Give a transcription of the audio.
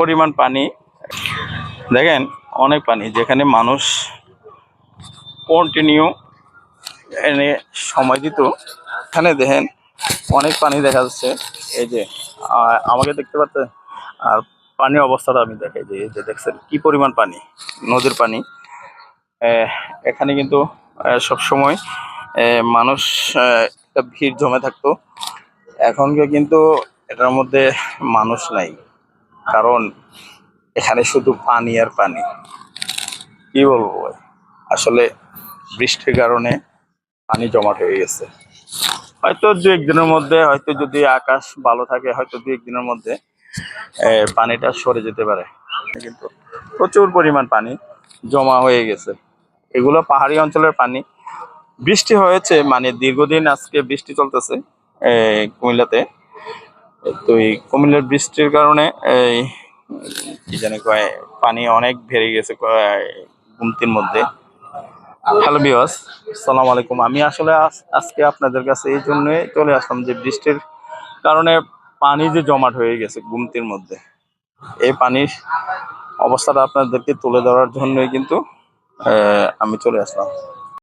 পরিমাণ পানি। দেখেন, অনেক পানি, যেখানে মানুষ কন্টিনিউ এনে সময় দিত। এখানে দেখেন, অনেক পানি দেখা যাচ্ছে। এই যে আমাকে দেখতে পাচ্ছেন আর পানির অবস্থাটা আমি দেখাই যে, এই যে দেখছেন, কি পরিমাণ পানি, নদীর পানি। এখানে কিন্তু সব সময় মানুষ একটা ভিড় জমে থাকতো। এখনকে কিন্তু এটার মধ্যে মানুষ নাই। কারণ এখানে শুধু পানি আর পানি। কি বলব? আসলে বৃষ্টির কারণে পানি জমাট হয়ে গেছে। হয়তো দু একদিনের মধ্যে, হয়তো যদি আকাশ ভালো থাকে, হয়তো দু একদিনের মধ্যে পানিটা সরে যেতে পারে। কিন্তু প্রচুর পরিমাণ পানি জমা হয়ে গেছে। এগুলো পাহাড়ি অঞ্চলের পানি। বৃষ্টি হয়েছে মানে দীর্ঘদিন আজকে বৃষ্টি চলতেছে কুমিল্লাতে। তো এই কুমিল্লার বৃষ্টির কারণে এই, কি জানি কয়, পানি অনেক বেড়ে গেছে গুমতির মধ্যে। হ্যালো বিওয়াস সালাম আলাইকুম। আমি আসলে আজ- আজকে আপনাদের কাছে এই জন্যই চলে আসলাম যে বৃষ্টির কারণে পানি যে জমাট হয়ে গেছে গুমতির মধ্যে, এই পানির অবস্থাটা আপনাদেরকে তুলে ধরার জন্যই কিন্তু আমি চলে আসলাম।